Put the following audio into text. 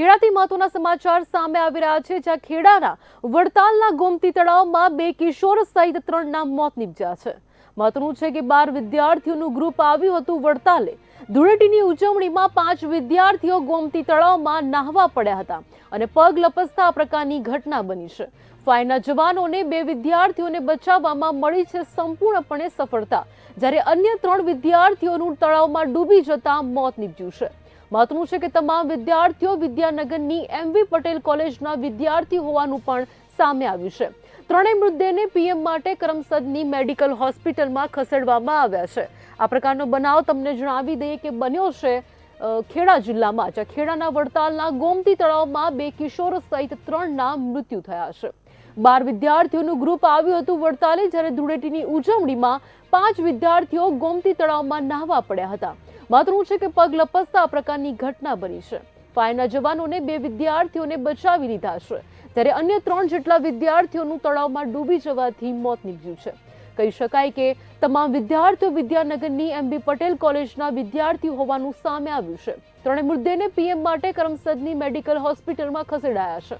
ખેડાથી મહત્વના સમાચાર સામે આવી રહ્યા છે, જ્યાં ખેડાના વડતાલના ગોમતી તળાવમાં બે કિશોર સહિત ત્રણના મોત નીપજ્યા છે. મહત્વનું છે કે બાર વિદ્યાર્થીઓનું ગ્રુપ આવ્યું હતું વડતાલે. ધૂળેટીની ઉજવણીમાં પાંચ વિદ્યાર્થીઓ ગોમતી તળાવમાં નાહવા પડ્યા હતા અને પગ લપસતા આ પ્રકારની ઘટના બની છે. ફાયરના જવાનોને બે વિદ્યાર્થીઓને બચાવવામાં મળી છે સંપૂર્ણપણે સફળતા, જ્યારે અન્ય ત્રણ વિદ્યાર્થીઓનું તળાવમાં ડૂબી જતા મોત નીપજ્યું છે. મહત્વનું છે કે તમામ વિદ્યાર્થીઓ વિદ્યાનગરની એમવી પટેલ કોલેજના વિદ્યાર્થી હોવાનું પણ સામે આવ્યું છે. ત્રણેય મૃતદેહને પીએમ માટે કરમસદની મેડિકલ હોસ્પિટલમાં ખસેડવામાં આવ્યા છે. આ પ્રકારનો બનાવ તમને જણાવી દઈએ કે બન્યો છે ખેડા જિલ્લામાં, જ્યાં ખેડાના વડતાલના ગોમતી તળાવમાં બે કિશોર સહિત ત્રણના મૃત્યુ થયા છે. બાર વિદ્યાર્થીઓનું ગ્રુપ આવ્યું હતું વડતાલે, જ્યારે ધૂળેટીની ઉજવણીમાં પાંચ વિદ્યાર્થીઓ ગોમતી તળાવમાં નાહવા પડ્યા હતા. મહત્વનું છે કે પગ લપસતા આ પ્રકારની ઘટના બની છે. ફાયરના જવાનોને બે વિદ્યાર્થીઓને બચાવી લીધા છે. ત્યારે અન્ય ત્રણ જેટલા વિદ્યાર્થીઓનું તળાવમાં ડૂબી જવાથી મોત નીપજ્યું છે. કહી શકાય કે તમામ વિદ્યાર્થીઓ વિદ્યાનગરની એમબી પટેલ કોલેજના વિદ્યાર્થી હોવાનું સામે આવ્યું છે. ત્રણે મૃતદેહને પીએમ માટે કરમસદની મેડિકલ હોસ્પિટલમાં ખસેડાયા છે.